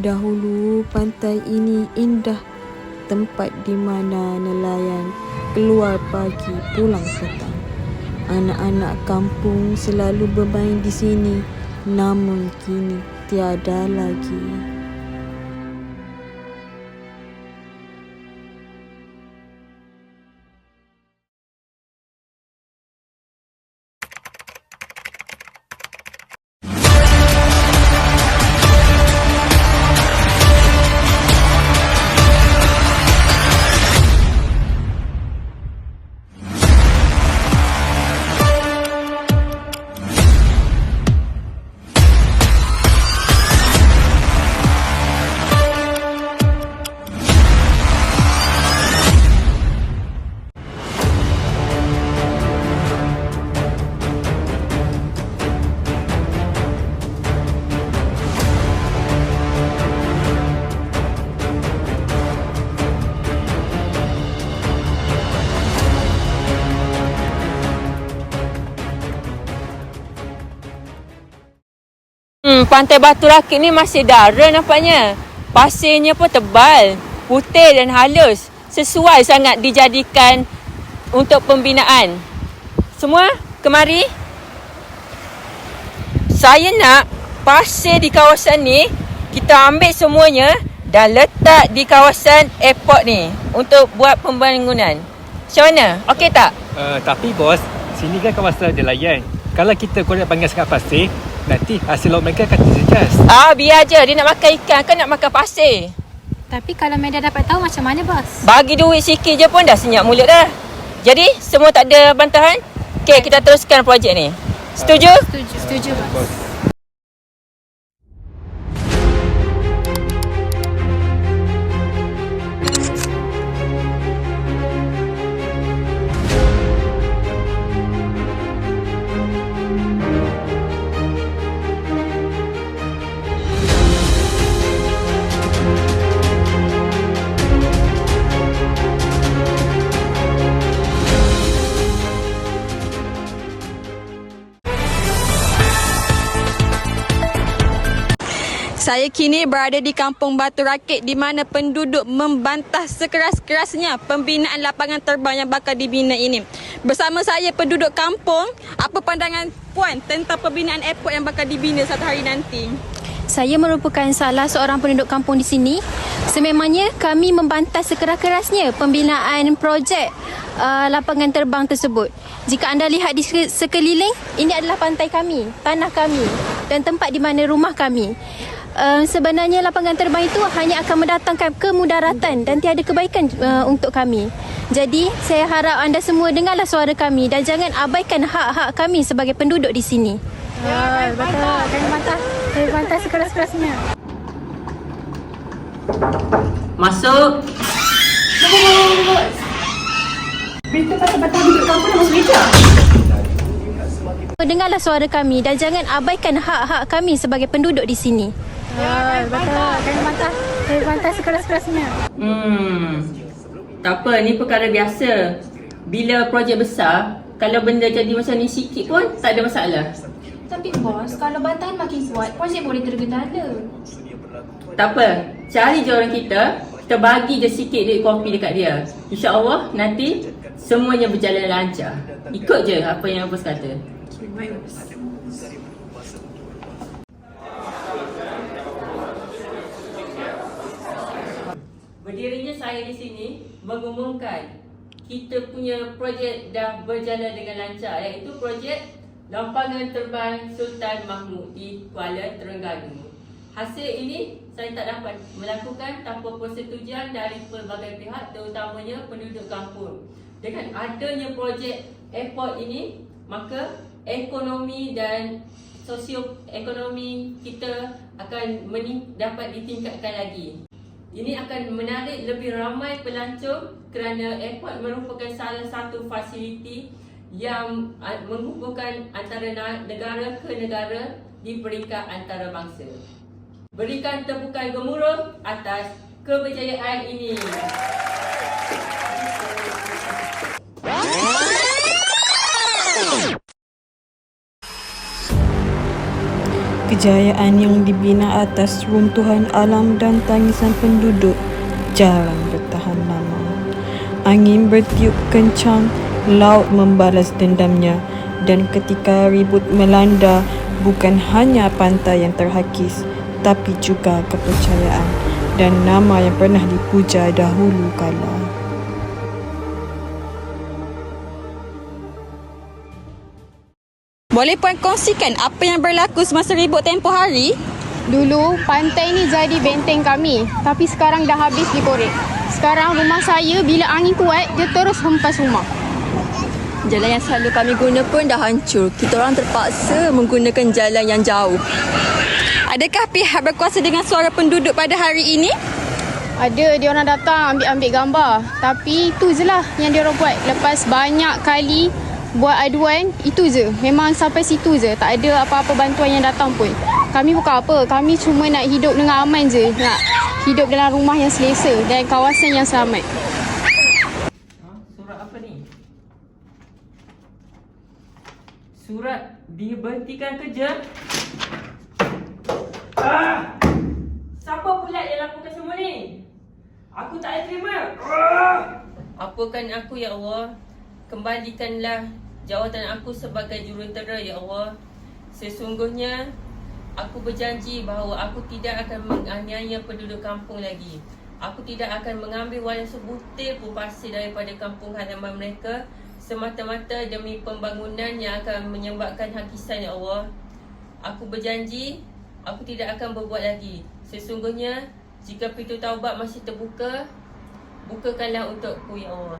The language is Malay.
Dahulu pantai ini indah tempat di mana nelayan keluar pagi pulang petang. Anak-anak kampung selalu bermain di sini namun kini tiada lagi. Hmm, pantai Batu Rakit ni masih dara nampaknya. Pasirnya pun tebal, putih dan halus. Sesuai sangat dijadikan untuk pembinaan. Semua kemari. Saya nak pasir di kawasan ni kita ambil semuanya dan letak di kawasan airport ni untuk buat pembangunan. Macam mana? Okey tak? Uh, tapi bos, sini kan kawasan nelayan. Kalau kita korek panggil sangat pasir, nanti hasil laut mereka akan terjejas. Ah, biar je. Dia nak makan ikan kan nak makan pasir. Tapi kalau Medan dapat tahu macam mana bos? Bagi duit sikit je pun dah senyap mulut dah. Jadi, semua tak ada bantahan? Okey, kita teruskan projek ni. Setuju? Setuju. Setuju bos. Saya kini berada di Kampung Batu Rakit di mana penduduk membantah sekeras-kerasnya pembinaan lapangan terbang yang bakal dibina ini. Bersama saya penduduk kampung, apa pandangan puan tentang pembinaan airport yang bakal dibina satu hari nanti? Saya merupakan salah seorang penduduk kampung di sini. Sememangnya kami membantah sekeras-kerasnya pembinaan projek uh, lapangan terbang tersebut. Jika anda lihat di se- sekeliling, ini adalah pantai kami, tanah kami dan tempat di mana rumah kami. Uh, sebenarnya lapangan terbang itu hanya akan mendatangkan kemudaratan dan tiada kebaikan uh, untuk kami. Jadi, saya harap anda semua dengarlah suara kami dan jangan abaikan hak-hak kami sebagai penduduk di sini. Ya, betul. Kami bantah, kami bantah sekeras-kerasnya. Masuk. Dengarlah suara kami dan jangan abaikan hak-hak kami sebagai penduduk di sini. Ya, betul. Kami bantah, kami bantah sekeras-kerasnya. Hmm. Tak apa, ni perkara biasa. Bila projek besar, kalau benda jadi macam ni sikit pun tak ada masalah. Tapi bos, kalau bantahan makin kuat, projek boleh tergendala. Tak apa, cari je orang kita, kita bagi je sikit duit kopi dekat dia. InsyaAllah nanti semuanya berjalan lancar. Ikut je apa yang bos kata. Berdirinya saya di sini mengumumkan kita punya projek dah berjalan dengan lancar iaitu projek Lampangan Terbang Sultan Mahmud di Kuala Terengganu. Hasil ini saya tak dapat melakukan tanpa persetujuan dari pelbagai pihak terutamanya penduduk kampung. Dengan adanya projek airport ini, maka ekonomi dan sosioekonomi kita akan dapat ditingkatkan lagi. Ini akan menarik lebih ramai pelancong kerana airport merupakan salah satu fasiliti yang ah, menghubungkan antara negara ke negara di peringkat antarabangsa. Berikan tepukan gemuruh atas keberjayaan ini. Kejayaan yang dibina atas runtuhan alam dan tangisan penduduk jarang bertahan lama. Angin bertiup kencang, laut membalas dendamnya dan ketika ribut melanda bukan hanya pantai yang terhakis tapi juga kepercayaan dan nama yang pernah dipuja dahulu kala. Boleh Puan kongsikan apa yang berlaku semasa ribut tempoh hari? Dulu, pantai ni jadi benteng kami. Tapi sekarang dah habis dikorek. Sekarang rumah saya bila angin kuat, dia terus hempas rumah. Jalan yang selalu kami guna pun dah hancur. Kita orang terpaksa menggunakan jalan yang jauh. Adakah pihak berkuasa dengan suara penduduk pada hari ini? Ada dia orang datang ambil-ambil gambar. Tapi itu je lah yang dia orang buat. Lepas banyak kali buat aduan, itu je. Memang sampai situ je. Tak ada apa-apa bantuan yang datang pun. Kami bukan apa. Kami cuma nak hidup dengan aman je. Nak hidup dalam rumah yang selesa dan kawasan yang selamat. Ha? Surat apa ni? Surat diberhentikan kerja? Ah! Siapa pula yang lakukan semua ni? Aku tak terima. Ah! Apakan aku ya Allah? Kembalikanlah jawatan aku sebagai jurutera ya Allah. Sesungguhnya aku berjanji bahawa aku tidak akan menganiaya penduduk kampung lagi. Aku tidak akan mengambil walau sebutir pun pasir daripada kampung halaman mereka semata-mata demi pembangunan yang akan menyebabkan hakisan ya Allah. Aku berjanji aku tidak akan berbuat lagi. Sesungguhnya jika pintu taubat masih terbuka, bukakanlah untukku ya Allah.